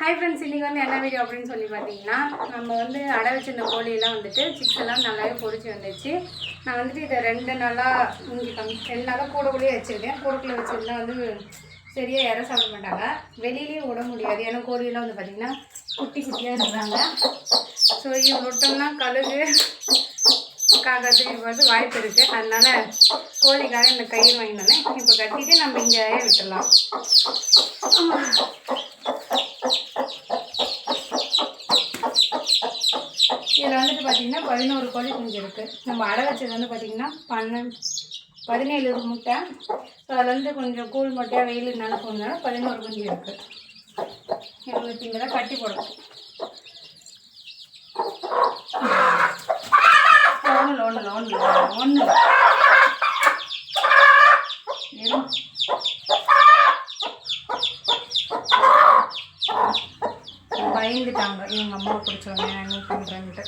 Hi friends இன்றைக்கி வந்து என்ன வீடியோ அப்படின்னு சொல்லி பார்த்தீங்கன்னா நம்ம வந்து அடை வச்சிருந்த கோழியெல்லாம் வந்துட்டு சிக்ஸ் எல்லாம் நல்லாவே பொறிச்சு வந்துச்சு நான் வந்துட்டு இதை ரெண்டு நாளாக இங்கே கம் ரெண்டு நாளாக கூடக்குள்ளேயே வச்சுருக்கேன். கூடக்குள்ளே வச்சுருந்தா வந்து சரியாக இற சாப்பிட மாட்டாங்க. வெளியிலேயும் விட முடியாது. ஏன்னா கோழியெல்லாம் வந்து பார்த்திங்கன்னா குட்டி குட்டியாக இருக்கிறாங்க ஸோ இவங்க விட்டோம்னா கழுகு காக்கிறதுக்கு வந்து வாய்ப்பு இருக்குது அதனால் கோழிக்காக இந்த கயிறு வாங்கினோன்னே இப்போ கட்டிட்டு நம்ம இங்கே விட்டுடலாம். இதில் வந்துட்டு பார்த்தீங்கன்னா பதினோரு கோழி குஞ்சு இருக்குது நம்ம அடை வச்சது வந்து பார்த்தீங்கன்னா பன்னெண்டு பதினேழு முட்டை. ஸோ அதில் வந்து கொஞ்சம் கூழ் முட்டையாக வெயில் நல்லா போனதுனால பதினோரு குஞ்சு இருக்குது இருபத்தி இங்கே தான் கட்டி போடணும் ஒன்றும் ஒன்றும் ஒன்றும் ஒன்றும் வெறும் பயந்துட்டாங்க இவங்க அம்மாவை பிடிச்சவங்க நான் என்ன பண்ணுறேன்ட்டு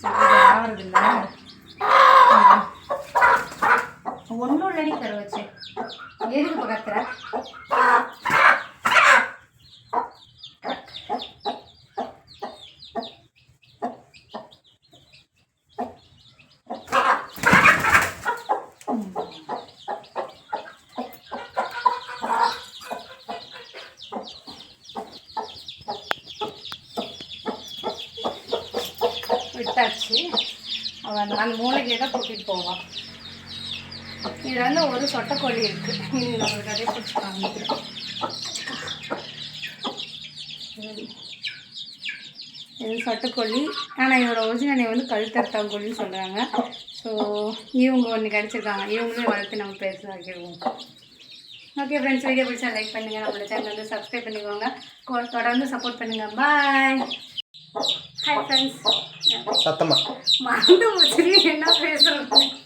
சரி ஆகிறது இல்லை ஒன்றும் இல்லடி தர வச்சு எதுக்கு பக்கத்தில்? விட்டாச்சு அவன் அந்த மூளைக்கே தான் கூட்டிகிட்டு போவான் இதில் வந்து ஒரு சொட்டைக்கோழி இருக்குது இது நம்ம கதையை பிடிச்சி காமிக்கிறேன் இது சொட்டைக்கோழி ஆனால் இவரோட ஒரிஜினல் வந்து கழுத்தர்த்தா சொல்கிறாங்க ஸோ இவங்க ஒன்று கிடச்சிருக்காங்க. இவங்களே வளர்த்து நம்ம பேசுகிறாக்கிடுவோம் ஓகே ஃப்ரெண்ட்ஸ் வீடியோ பிடிச்சா லைக் பண்ணுங்கள் நம்மளோட சேனல் வந்து சப்ஸ்கிரைப் பண்ணிக்கோங்க. தொடர்ந்து சப்போர்ட் பண்ணுங்கள் பாய் ஹாய் ஃப்ரெண்ட்ஸ் சத்தமா. மறந்து போச்சு. என்ன பேசுறது?